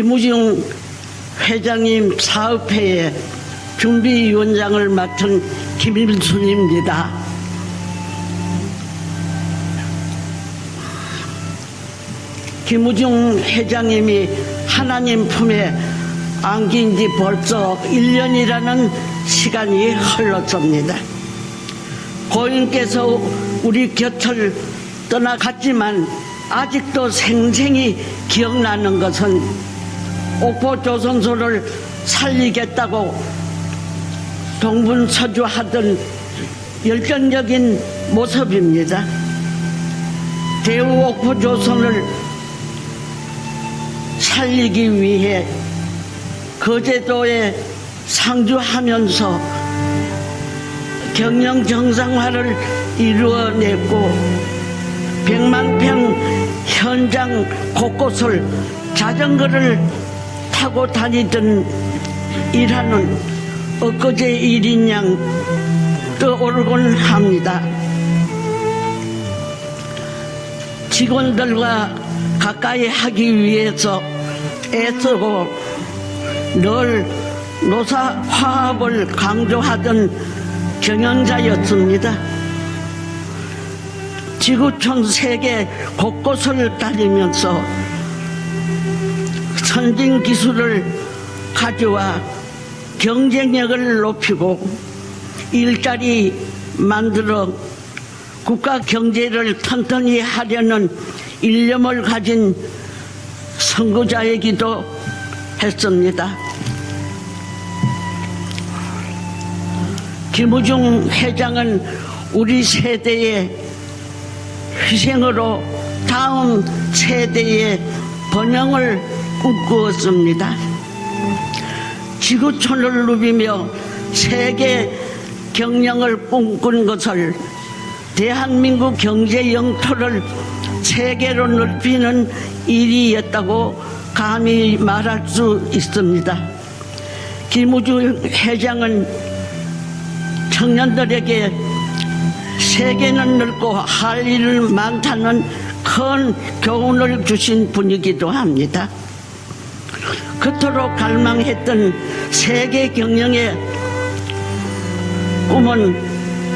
김우중 회장님 사업회의 준비위원장을 맡은 김일순입니다. 김우중 회장님이 하나님 품에 안긴 지 벌써 1년이라는 시간이 흘렀습니다. 고인께서 우리 곁을 떠나갔지만 아직도 생생히 기억나는 것은 옥포 조선소를 살리겠다고 동분서주하던 열정적인 모습입니다. 대우 옥포 조선을 살리기 위해 거제도에 상주하면서 경영 정상화를 이루어냈고 백만 평 현장 곳곳을 자전거를 타고 다니던 일하는 엊그제 일인 양 떠오르곤 합니다. 직원들과 가까이 하기 위해서 애쓰고 늘 노사 화합을 강조하던 경영자였습니다. 지구촌 세계 곳곳을 다니면서 선진 기술을 가져와 경쟁력을 높이고 일자리 만들어 국가 경제를 튼튼히 하려는 일념을 가진 선구자이기도 했습니다. 김우중 회장은 우리 세대의 희생으로 다음 세대의 번영을 꿈꾸었습니다. 지구촌을 누비며 세계 경영을 꿈꾼 것을 대한민국 경제 영토를 세계로 넓히는 일이었다고 감히 말할 수 있습니다. 김우주 회장은 청년들에게 세계는 넓고 할 일을 많다는 큰 교훈을 주신 분이기도 합니다. 그토록 갈망했던 세계 경영의 꿈은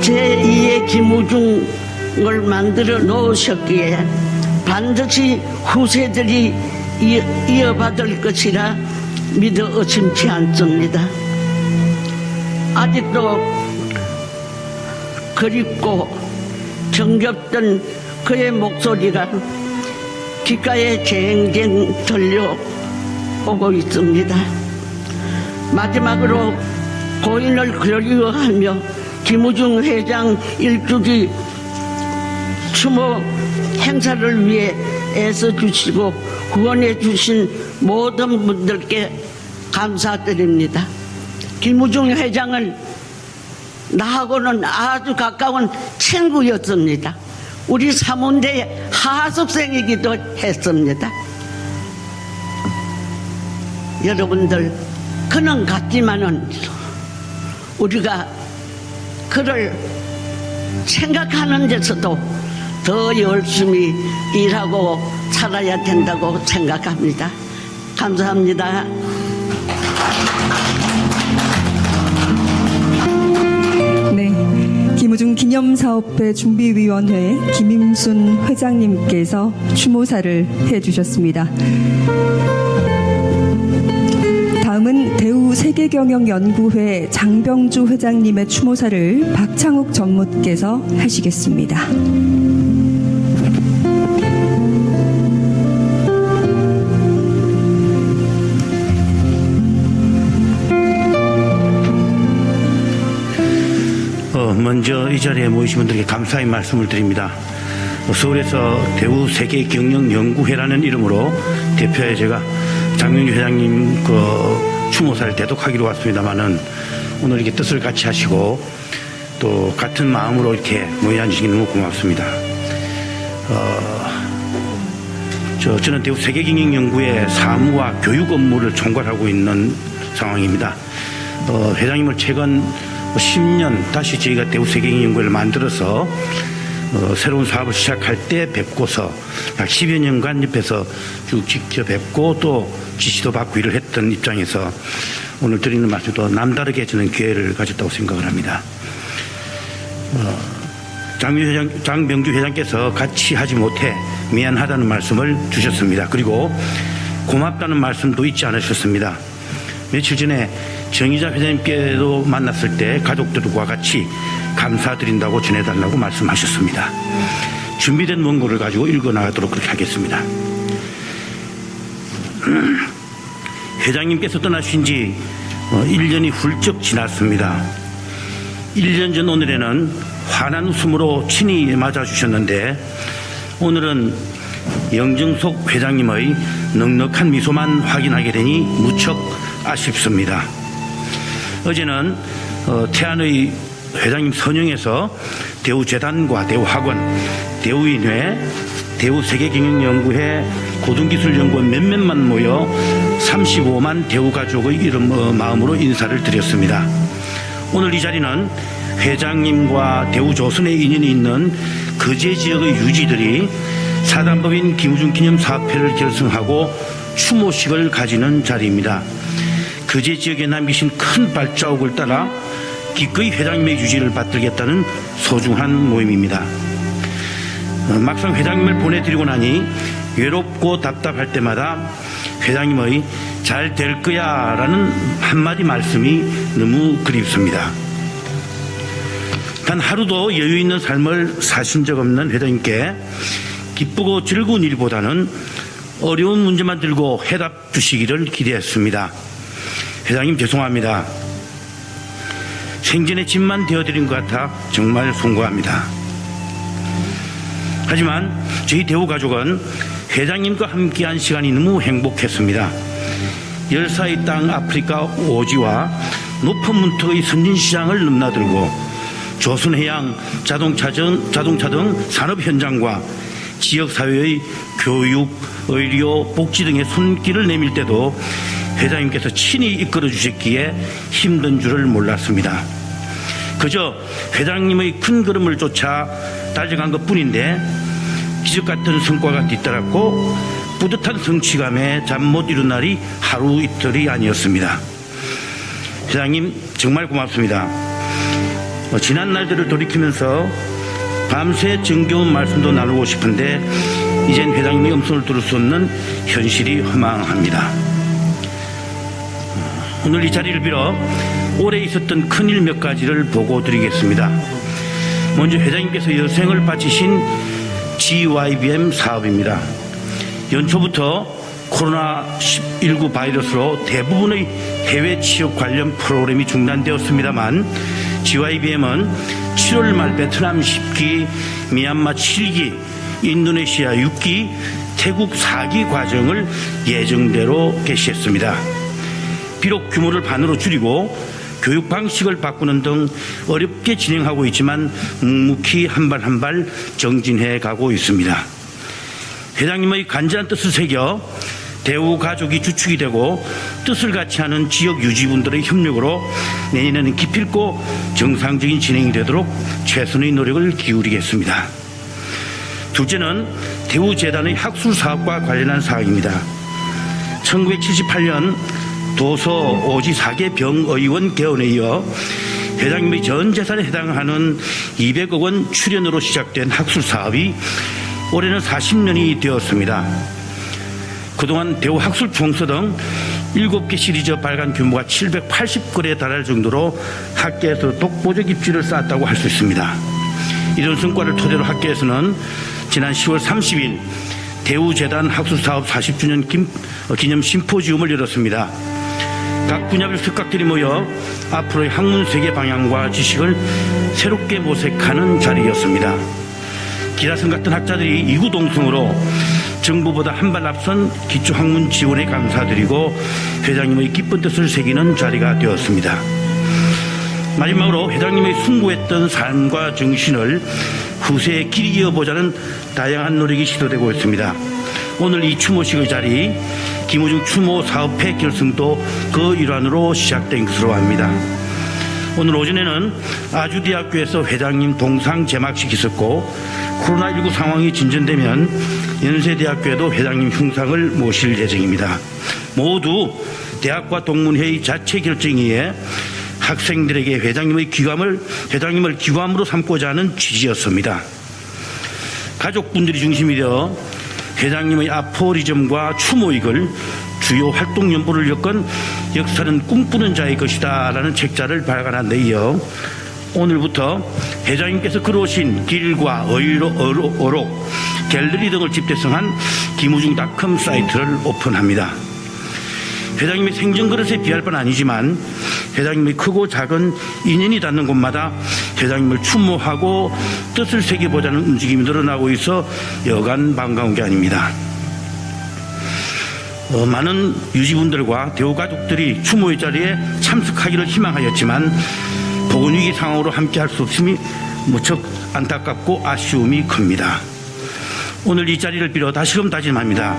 제2의 김우중을 만들어 놓으셨기에 반드시 후세들이 이- 이어받을 것이라 믿어 의심치 않습니다. 아직도 그립고 정겹던 그의 목소리가 귓가에 쟁쟁 들려 오고 있습니다. 마지막으로 고인을 그리워하며 김우중 회장 일주기 추모 행사를 위해 애써 주시고 후원해 주신 모든 분들께 감사드립니다. 김우중 회장은 나하고는 아주 가까운 친구였습니다. 우리 사문대 하숙생이기도 했습니다. 여러분들, 그는 같지만은 우리가 그를 생각하는 데서도 더 열심히 일하고 살아야 된다고 생각합니다. 감사합니다. 네. 김우중 기념사업회 준비위원회 김임순 회장님께서 추모사를 해주셨습니다. 다음은 대우 세계경영연구회 장병주 회장님의 추모사를 박창욱 전무께서 하시겠습니다. 어, 먼저 이 자리에 모이신 분들께 감사의 말씀을 드립니다. 어, 서울에서 대우 세계 경영 연구회라는 이름으로 대표에 제가 장명주 회장님 그 추모사를 대독하기로 왔습니다만은 오늘 이렇게 뜻을 같이 하시고 또 같은 마음으로 이렇게 모여 앉으시기 너무 고맙습니다. 어, 저, 저는 대우 세계경영연구의 사무와 교육 업무를 총괄하고 있는 상황입니다. 어, 회장님을 최근 10년 다시 저희가 대우 세계경영연구를 만들어서 어, 새로운 사업을 시작할 때 뵙고서 약 10여 년간 옆에서 쭉 지켜뵙고 또 지시도 받고 일을 했던 입장에서 오늘 드리는 말씀도 남다르게 저는 기회를 가졌다고 생각을 합니다. 회장, 장명주 회장께서 같이 하지 못해 미안하다는 말씀을 주셨습니다. 그리고 고맙다는 말씀도 잊지 않으셨습니다. 며칠 전에 정의자 회장님께도 만났을 때 가족들과 같이 감사드린다고 전해달라고 말씀하셨습니다. 준비된 원고를 가지고 읽어나가도록 그렇게 하겠습니다. 회장님께서 떠나신 지 1년이 훌쩍 지났습니다. 1년 전 오늘에는 환한 웃음으로 친히 맞아주셨는데 오늘은 영정석 회장님의 넉넉한 미소만 확인하게 되니 무척 아쉽습니다. 어제는 어, 태안의 회장님 선영에서 대우재단과 대우학원, 대우인회, 대우세계경영연구회, 고등기술연구원 몇몇만 모여 35만 대우가족의 이름 어, 마음으로 인사를 드렸습니다. 오늘 이 자리는 회장님과 대우조선에 인연이 있는 거제 지역의 유지들이 사단법인 김우중 기념사업회를 결성하고 추모식을 가지는 자리입니다. 거제 지역에 남기신 큰 발자국을 따라 기꺼이 회장님의 유지를 받들겠다는 소중한 모임입니다. 어, 막상 회장님을 보내드리고 나니 외롭고 답답할 때마다 회장님의 잘 될 거야 라는 한마디 말씀이 너무 그립습니다. 단 하루도 여유 있는 삶을 사신 적 없는 회장님께 기쁘고 즐거운 일보다는 어려운 문제만 들고 해답 주시기를 기대했습니다. 회장님 죄송합니다. 생전에 짐만 되어드린 것 같아 정말 송구합니다. 하지만 저희 대우 가족은 회장님과 함께한 시간이 너무 행복했습니다. 열사의 땅 아프리카 오지와 높은 문턱의 선진시장을 넘나들고 조선해양 자동차 등, 자동차 등 산업 현장과 지역사회의 교육, 의료, 복지 등의 손길을 내밀 때도 회장님께서 친히 이끌어 주셨기에 힘든 줄을 몰랐습니다. 그저 회장님의 큰 걸음을 쫓아 달려간 것 뿐인데 기적 같은 성과가 뒤따랐고 뿌듯한 성취감에 잠 못 이룬 날이 하루 이틀이 아니었습니다. 회장님 정말 고맙습니다. 어, 지난 날들을 돌이키면서 밤새 정겨운 말씀도 나누고 싶은데 이젠 회장님의 음성을 들을 수 없는 현실이 허망합니다. 어, 오늘 이 자리를 빌어 올해 있었던 큰일 몇 가지를 보고 드리겠습니다. 먼저 회장님께서 여생을 바치신 GYBM 사업입니다. 연초부터 코로나19 바이러스로 대부분의 해외 취업 관련 프로그램이 중단되었습니다만 GYBM은 7월 말 베트남 10기, 미얀마 7기, 인도네시아 6기, 태국 4기 과정을 예정대로 개시했습니다. 비록 규모를 반으로 줄이고 교육 방식을 바꾸는 등 어렵게 진행하고 있지만 묵묵히 한 발 한 발 정진해 가고 있습니다. 회장님의 간절한 뜻을 새겨 대우 가족이 주축이 되고 뜻을 같이 하는 지역 유지분들의 협력으로 내년에는 기필코 정상적인 진행이 되도록 최선의 노력을 기울이겠습니다. 둘째는 대우재단의 학술 사업과 관련한 사항입니다. 1978년 도서 오지 4개 병의원 개헌에 이어 회장님의 전 재산에 해당하는 200억 원 출연으로 시작된 학술 사업이 올해는 40년이 되었습니다. 그동안 대우 학술 총서 등 7개 시리즈 발간 규모가 780건에 달할 정도로 학계에서 독보적 입지를 쌓았다고 할 수 있습니다. 이런 성과를 토대로 학계에서는 지난 10월 30일 대우재단 학술사업 40주년 김- 어, 기념 심포지움을 열었습니다. 각 분야별 특각들이 모여 앞으로의 학문 세계 방향과 지식을 새롭게 모색하는 자리였습니다. 기라성 같은 학자들이 이구동성으로 정부보다 한 발 앞선 기초학문 지원에 감사드리고 회장님의 기쁜 뜻을 새기는 자리가 되었습니다. 마지막으로 회장님의 숭고했던 삶과 정신을 후세에 길이 이어보자는 다양한 노력이 시도되고 있습니다. 오늘 이 추모식의 자리 김우중 추모 사업회 결성도 그 일환으로 시작된 것으로 압니다. 오늘 오전에는 아주대학교에서 회장님 동상 제막식 있었고 코로나19 상황이 진전되면 연세대학교에도 회장님 흉상을 모실 예정입니다. 모두 대학과 동문회의 자체 결정이에 학생들에게 회장님의 귀감을 회장님을 귀감으로 삼고자 하는 취지였습니다. 가족분들이 중심이 되어 회장님의 아포리즘과 추모익을 주요 활동 연보를 엮은 역사는 꿈꾸는 자의 것이다 라는 책자를 발간한 데 이어 오늘부터 회장님께서 걸어오신 길과 어이로, 어로, 어록, 갤러리 등을 집대성한 김우중 닷컴 사이트를 오픈합니다. 회장님의 생전 그릇에 비할 바는 아니지만 회장님의 크고 작은 인연이 닿는 곳마다 회장님을 추모하고 뜻을 새겨보자는 움직임이 늘어나고 있어 여간 반가운 게 아닙니다. 어, 많은 유지분들과 대우 가족들이 추모의 자리에 참석하기를 희망하였지만 보건위기 상황으로 함께 할 수 없음이 무척 안타깝고 아쉬움이 큽니다. 오늘 이 자리를 빌어 다시금 다짐합니다.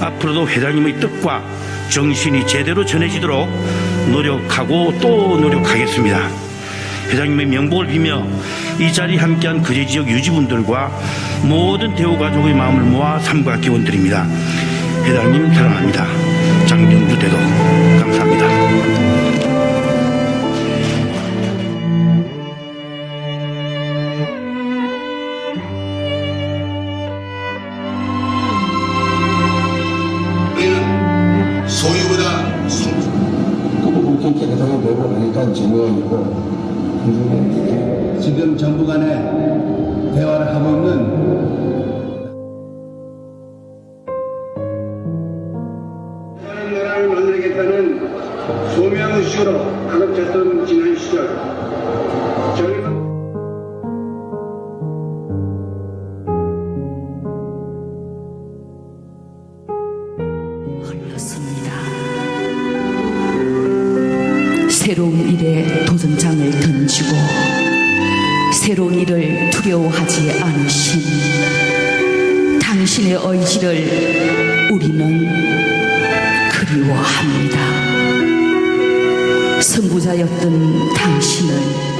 앞으로도 회장님의 뜻과 정신이 제대로 전해지도록 노력하고 또 노력하겠습니다. 회장님의 명복을 비며 이 자리에 함께한 거제 지역 유지분들과 모든 대우 가족의 마음을 모아 삼가 기원 드립니다. 회장님 사랑합니다. 장정주 대도 감사합니다. 하니까 재미가 있고 그중에 지금 정부 간에 대화를 하고 있는 다른 나라를 만들겠다는 소명 의식으로 가급쳤던 지난 시절 저희는 흘렀습니다. 새로운 일에 도전장을 던지고 새로운 일을 두려워하지 않으신 당신의 의지를 우리는 그리워합니다. 선구자였던 당신을